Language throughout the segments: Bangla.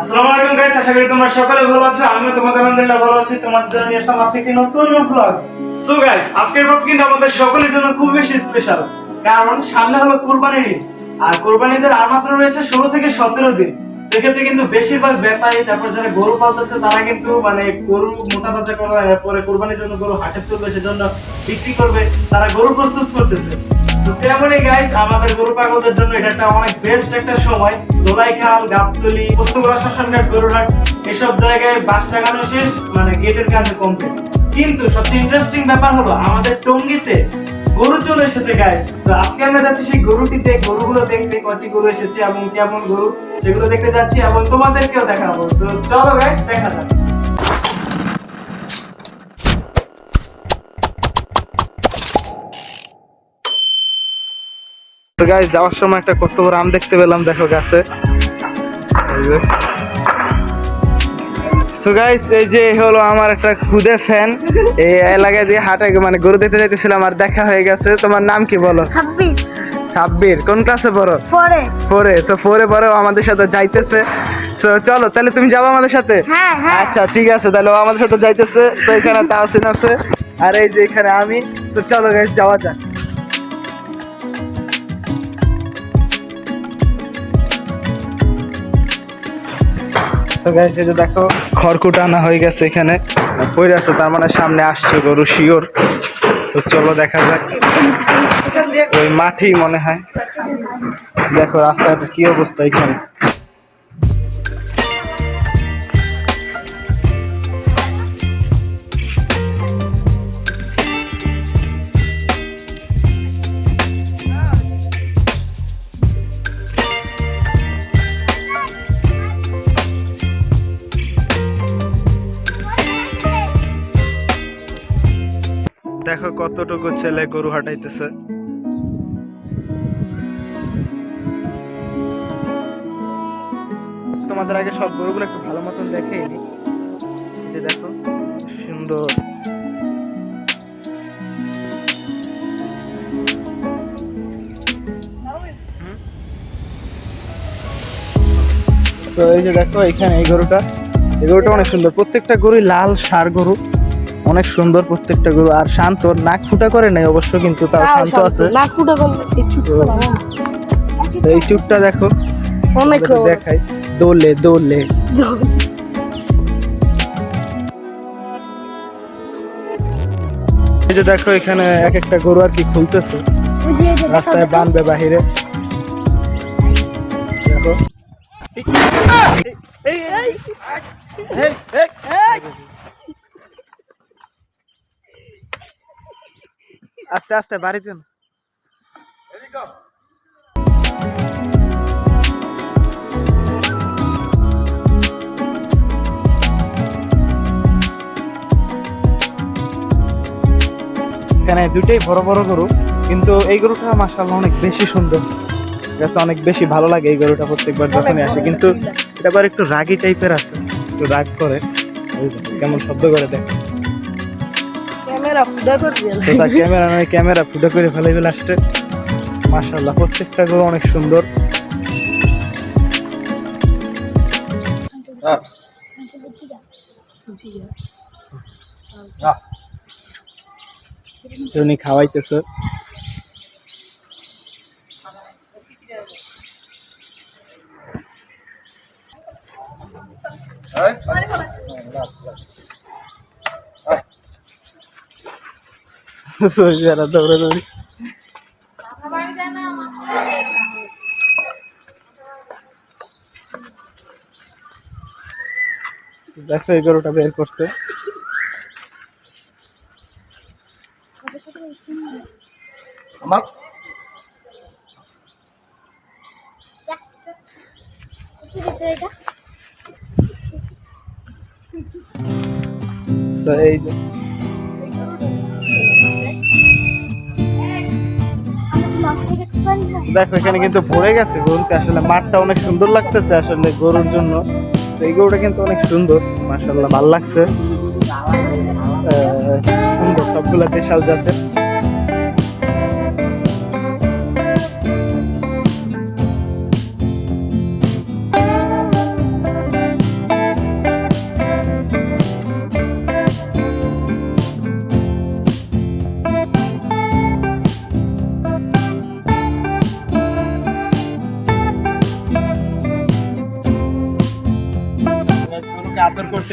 আসসালামু আলাইকুম গাইস আশা করি তোমরা সকলে ভালো আছো, আমিও তোমাদের আলহামদুলিল্লাহ ভালো আছি। তোমাদের জন্য নিয়ে আসলাম আজকে একটি নতুন ব্লগ সো গাইস আজকের ব্লগ কিন্তু আমাদের সকলের জন্য খুব বেশি স্পেশাল কারণ সামনে হলো কুরবানির ঈদ। আর কুরবানিদের আর মাত্র রয়েছে ষোলো থেকে সতেরো দিন। সেক্ষেত্রে কিন্তু বেশিরভাগ ব্যাপারী, তারপর যারা গরু পালতেছে, তারা কিন্তু মানে গরু মোটা তাজা করা পরে কুরবানির জন্য গরু হাটে তুলবে সেজন্য বিক্রি করবে, তারা গরু প্রস্তুত করতেছে। গাইস আমাদের গরু পাগলদের জন্য এটা একটা অনেক বেস্ট একটা সময়। গাবতলি এসব জায়গায় বাস শেষ মানে গেটের কাছে কিন্তু সবচেয়ে ইন্টারেস্টিং ব্যাপার হলো, আমাদের টঙ্গিতে গরু চলে এসেছে গাইস তো আজকে আমরা যাচ্ছি সেই গরুটিতে, গরুগুলো দেখতে কয়টি গরু এসেছে, এবং কেমন গরু, সেগুলো দেখতে যাচ্ছি, এবং তোমাদেরকেও দেখাবো। তো চলো গাইস দেখা যাক। তো গাইস যাওয়ার সময় একটা কত বড় আম দেখতে পেলাম দেখো গাছে। তো গাইস এই যে হলো আমার একটা খুদে ফ্যান এই এলাকায় দিয়ে হাটে মানে গরু দেখতে যাইতেছিলাম আর দেখা হয়ে গেছে। তোমার নাম কি বলো? সাব্বির কোন ক্লাসে পড়ো? ফোরে। সো ফোরে পরে আমাদের সাথে যাইতেছে। সো চলো তাহলে তুমি যাব আমাদের সাথে? হ্যাঁ হ্যাঁ। আচ্ছা ঠিক আছে তাহলে ও আমাদের সাথে যাইতেছে। তো এখানে তাহসিন আছে। আর এই যে এখানে আমি। তো চলো গাইস যাওয়া যাক। তো গাইস যে দেখো, খড়কুটা আনা হয়ে গেছে এখানে। পড়ে আছে, তার মানে সামনে আসছে গরু, শিওর। তো চলো দেখা যাক। ওই মাঠেই মনে হয়। দেখো রাস্তাটা কি অবস্থা এখানে। দেখো কতটুকু ছেলে গরু হাঁটাইতেছে। তোমাদের আগে সব গরুগুলো একটু ভালো মতন দেখে যে দেখো, সুন্দর। তো এই যে দেখো, এখানে এই গরুটা। এই গরুটা অনেক সুন্দর। প্রত্যেকটা গরুই লাল সার গরু। অনেক সুন্দর প্রত্যেকটা গরু। আর শান্ত নাক ফুটা করে নাই অবশ্য কিন্তু তাও শান্ত আছে। নাক ফুটে করলে কিছু তো এই চুপটা দেখো অনেক দেখাই। দোলে দোলে। এই যে দেখো এখানে এক একটা গরু আর কি খুলতেছে। রাস্তায় বানবে বাহিরে। দেখো। এই, এই, এই, এই, আস্তে আস্তে বাড়িতে এখানে দুটোই বড় বড় গরু কিন্তু এই গরুটা মাসাল্লাহ অনেক বেশি সুন্দর। কাছে অনেক বেশি ভালো লাগে এই গরুটা প্রত্যেকবার যখনই আসে। কিন্তু এটা আবার একটু রাগি টাইপের আছে একটু রাগ করে। কেমন শব্দ করে দেখ ক্যামেরা ফুটা তো তার ক্যামেরা নয় ক্যামেরা ফুটো করে ফেলাইবে লাস্টে মাসাল্লাহ প্রত্যেকটা গরু অনেক সুন্দর। উনি খাওয়াইতেছে। সোজা দৌড়ে দৌড়ি দেখো এই গরুটা বের করছে। আমার? এই যে। দেখো, এখানে কিন্তু ভরে গেছে গরুকে। আসলে মাঠটা অনেক সুন্দর লাগতেছে আসলে গরুর জন্য। এই গরুটা কিন্তু অনেক সুন্দর। মাসাল্লাহ ভালো লাগছে। সুন্দর, সবগুলা বিশাল জাতের।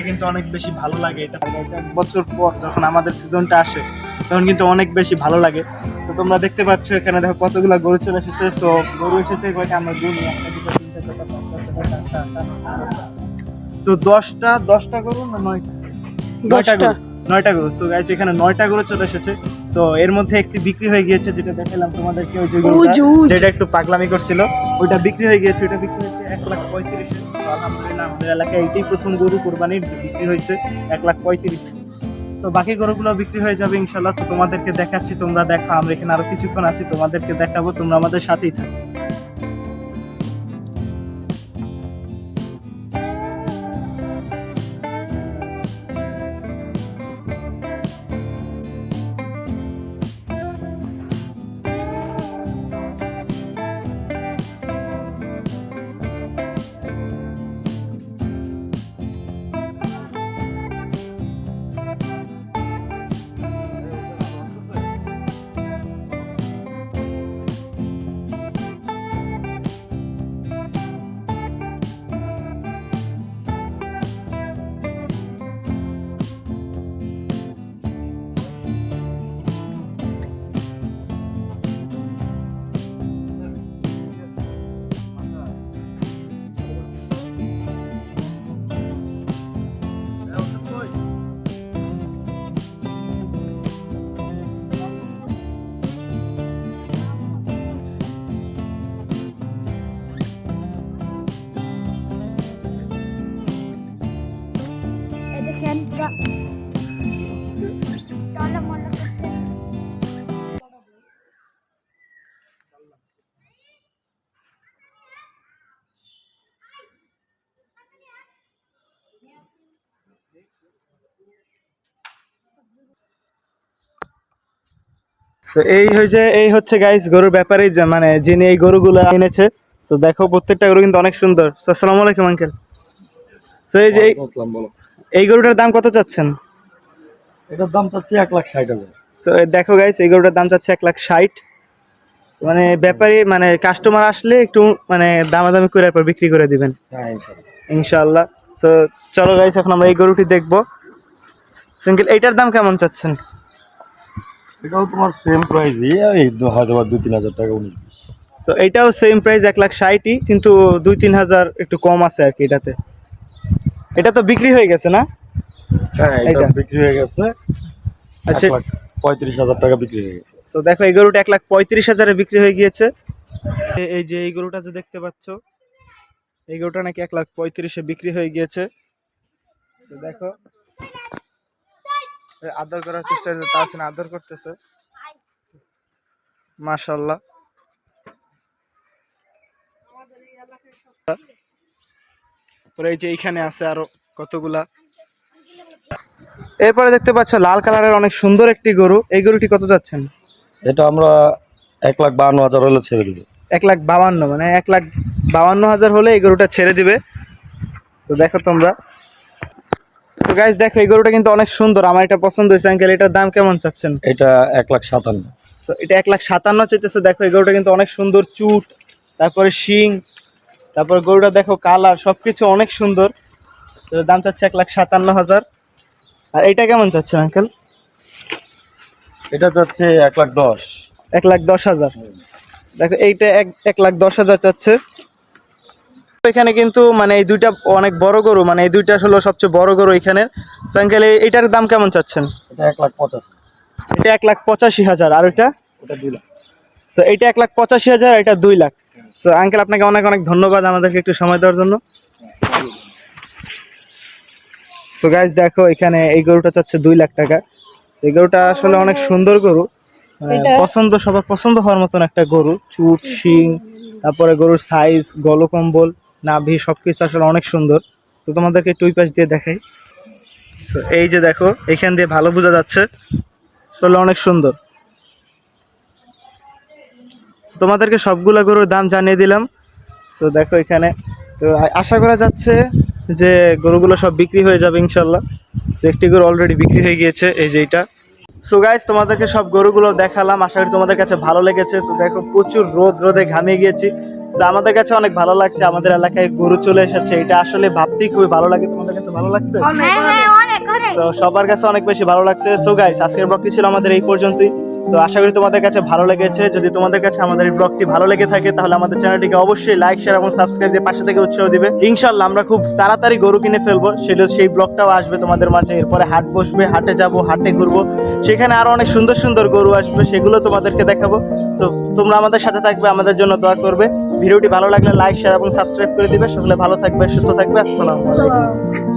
করতে কিন্তু অনেক বেশি ভালো লাগে এটা। এক বছর পর যখন আমাদের সিজনটা আসে তখন কিন্তু অনেক বেশি ভালো লাগে। তো তোমরা দেখতে পাচ্ছ এখানে দেখো কতগুলো গরু চলে এসেছে। তো গরু এসেছে কয়টা? আমরা গুনি তো দশটা দশটা গরু না নয়টা নয়টা গরু? নয়টা গরু। তো গাইস এখানে নয়টা গরু চলে এসেছে। তো এর মধ্যে একটি বিক্রি হয়ে গিয়েছে যেটা দেখালাম তোমাদেরকে ওই যে। যেটা একটু পাগলামি করছিল। ওইটা বিক্রি হয়ে গিয়েছে ওইটা বিক্রি হয়েছে এক লাখ পঁয়ত্রিশে আলহামদুলিল্লাহ আমাদের এলাকায় এইটাই প্রথম গরু কোরবানির বিক্রি হয়েছে এক লাখ পঁয়ত্রিশ তো বাকি গরুগুলো বিক্রি হয়ে যাবে ইনশাল্লাহ তোমাদেরকে দেখাচ্ছি তোমরা দেখো আমরা এখানে আরও কিছুক্ষণ আছি তোমাদেরকে দেখাবো তোমরা আমাদের সাথেই থাকো। তো এই হয়েছে এই হচ্ছে গাইস গরুর ব্যাপারে মানে যিনি এই গরুগুলো এনেছে তো দেখো প্রত্যেকটা গরু কিন্তু অনেক সুন্দর। আসসালামু আলাইকুম আঙ্কেল তো এই যে এই- গরুটার দাম কত চাচ্ছেন? এটার দাম চাচ্ছি এক লাখ ষাট হাজার। তো দেখো গাইস এই গরুটার দাম চাচ্ছে এক লাখ ষাট। মানে ব্যাপারী মানে কাস্টমার আসলে একটু মানে দামাদামি করে পর বিক্রি করে দিবেন। হ্যাঁ ইনশাল্লাহ। ইনশাআল্লাহ তো চলো গাইস এখন আমরা এই গরুটি দেখব। সিঙ্গেল এইটার দাম কেমন চাচ্ছেন? এটাও তোমার সেম প্রাইসই এই হয়তো বা দু তিন হাজার টাকা উনিশ বিশ। তো এইটাও সেম প্রাইস এক লাখ ষাটই কিন্তু দুই তিন হাজার একটু কম আছে আর কি এটাতে। এটা তো বিক্রি হয়ে গেছে না? হ্যাঁ এটা বিক্রি হয়ে গেছে। আচ্ছা। পঁয়ত্রিশ হাজার টাকা বিক্রি হয়ে গেছে। তো দেখো এই গরুটা এক লাখ পঁয়ত্রিশ হাজারে বিক্রি হয়ে গিয়েছে। এই যে এই গরুটা যে দেখতে পাচ্ছ এই গরুটা নাকি এক লাখ পঁয়ত্রিশে বিক্রি হয়ে গিয়েছে। তো দেখো আদর করার চেষ্টা করছে তার সঙ্গে আদর করতেছে। মাশাল্লাহ তারপরে এই যে এইখানে আছে আরও কতগুলা। এরপরে দেখতে পাচ্ছ লাল কালারের অনেক সুন্দর একটি গরু। এই গরুটি কত যাচ্ছেন? এটা আমরা এক লাখ বাহান্ন হাজার হলে ছেড়ে দেবো। এক লাখ বাউান্ন মানে এক লাখ বাউান্ন হাজার হলে এই গরুটা ছেড়ে দিবে। তো দেখো তোমরা। তো গাইজ দেখো এই গরুটা কিন্তু অনেক সুন্দর। আমার এটা পছন্দ হয়েছে আঙ্কেল এটার দাম কেমন চাচ্ছেন? এটা এক লাখ সাতান্ন। এটা এক লাখ সাতান্ন চাইতেছে। দেখো এই গরুটা কিন্তু অনেক সুন্দর চুট তারপরে শিং তারপর গরুটা দেখো কালার সব কিছু অনেক সুন্দর। দাম চাচ্ছে এক লাখ সাতান্ন হাজার। আর এইটা কেমন চাচ্ছেন আঙ্কেল এটা যাচ্ছে এক লাখ দশ। এক লাখ দশ হাজার। দেখো এইটা এক এক লাখ দশ হাজার চাচ্ছে। এখানে কিন্তু মানে এই দুইটা অনেক বড় গরু মানে এই দুইটা হলো সবচেয়ে বড় গরু এখানে। সাইকেল এইটার দাম কেমন চাচ্ছেন? এটা এক লাখ পঁচাশি। এটা এক লাখ পঁচাশি হাজার আর ওইটা ওটা দুই লাখ। তো এইটা এক লাখ পঁচাশি হাজার এটা দুই লাখ। তো আঙ্কেল আপনাকে অনেক অনেক ধন্যবাদ আমাদেরকে একটু সময় দেওয়ার জন্য। তো গাইজ দেখো এখানে এই গরুটা চাচ্ছে দুই লাখ টাকা। এই গরুটা আসলে অনেক সুন্দর গরু। মানে পছন্দ সবার পছন্দ হওয়ার মতন একটা গরু। চুট শিং তারপরে গরুর সাইজ গলকম্বল। নাভি, সবকিছু আসলে অনেক সুন্দর। তো তোমাদেরকে টুই পাশ দিয়ে দেখাই। তো এই যে দেখো, এখান দিয়ে ভালো বোঝা যাচ্ছে। আসলে অনেক সুন্দর। তোমাদেরকে সবগুলো গরুর দাম জানিয়ে দিলাম। তো দেখো এখানে। তো আশা করা যাচ্ছে যে গরুগুলো সব বিক্রি হয়ে যাবে ইনশাল্লাহ তো একটি গরু অলরেডি বিক্রি হয়ে গিয়েছে, এই যে এইটা সো গাইস তোমাদেরকে সব গরুগুলো দেখালাম। আশা করি তোমাদের কাছে ভালো লেগেছে। তো দেখো, প্রচুর রোদ, রোদে ঘামিয়ে গিয়েছি। তো আমাদের কাছে অনেক ভালো লাগছে আমাদের এলাকায় গরু চলে এসেছে। এটা আসলে ভাবতেই খুবই ভালো লাগে। তোমাদের কাছে ভালো লাগছে? সবার কাছে অনেক বেশি ভালো লাগছে। সো গাইস আজকের ব্লগটি ছিল আমাদের এই পর্যন্তই। তো আশা করি তোমাদের কাছে ভালো লেগেছে। যদি তোমাদের কাছে আমাদের এই ব্লগটি ভালো লেগে থাকে, তাহলে আমাদের চ্যানেলটিকে অবশ্যই লাইক শেয়ার এবং সাবস্ক্রাইব দিয়ে পাশে থেকে উৎসাহ দিবে। ইনশাল্লাহ আমরা খুব তাড়াতাড়ি গরু কিনে ফেলব। সেটা সেই ব্লগটাও আসবে তোমাদের মাঝে। এরপরে হাট বসবে, হাটে যাব, হাটে ঘুরবো। সেখানে আরও অনেক সুন্দর সুন্দর গরু আসবে, সেগুলো তোমাদেরকে দেখাবো। তো তোমরা আমাদের সাথে থাকবে, আমাদের জন্য দোয়া করবে। ভিডিওটি ভালো লাগলে লাইক শেয়ার এবং সাবস্ক্রাইব করে দিবে। সকলে ভালো থাকবে, সুস্থ থাকবে। আসসালামু আলাইকুম।